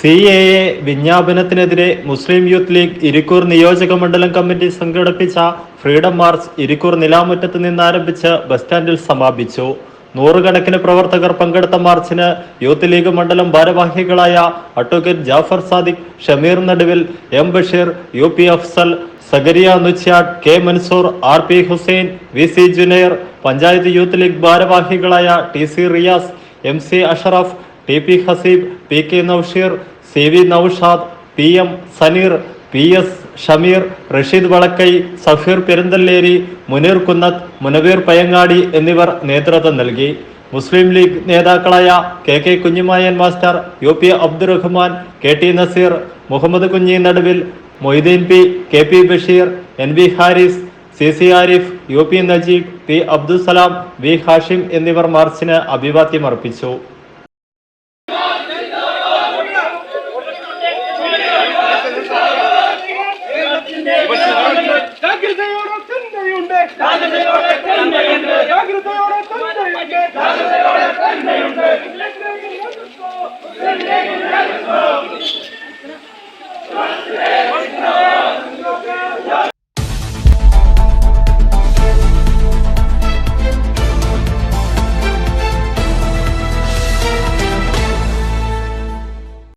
C A A വിജ്ഞാപനത്തിനെതിരെ Muslim youth league Irikkur നിയോജക മണ്ഡലം കമ്മിറ്റി സംഘടിപ്പിച്ച ഫ്രീഡം മാർച്ച് ഇരിക്കൂർ നിലാമുറ്റത്ത് നിന്ന് ആരംഭിച്ച് ബസ് സ്റ്റാൻഡിൽ സമാപിച്ചു. നൂറുകണക്കിന് പ്രവർത്തകർ പങ്കെടുത്ത മാർച്ചിന് യൂത്ത് ലീഗ് മണ്ഡലം ഭാരവാഹികളായ advocate Jafar Sadiq Shameer Naduvil M Basheer U P Afsal Zakariya Nuchyat K Mansoor R P Hussain V C Junair panchayat Youth League ഭാരവാഹികളായ T C Riyas M C Ashraf T P Haseeb P K Noushir C V Noushad P M Saneer P S Shameer Rasheed Valakkai Safeer Perunthalleri Muneer Kunnath Munaveer Payyangadi എന്നിവർ നേതൃത്വം നൽകി. Muslim league നേതാക്കളായ K K Kunhimayan master U P Abdurahman K T Naseer Muhammad Kunhi Naduvil Moideen P K P Basheer N V Haris C C Arif U P Najeeb P Abdussalam V Hashim എന്നിവർ മാർച്ചിന് അഭിവാദ്യം അർപ്പിച്ചു ജാഗ്രതയോടെ തന്നെയുണ്ട് ജാഗ്രതയോടെ തന്നെയുണ്ട് ജാഗ്രതയോടെ തന്നെയുണ്ട്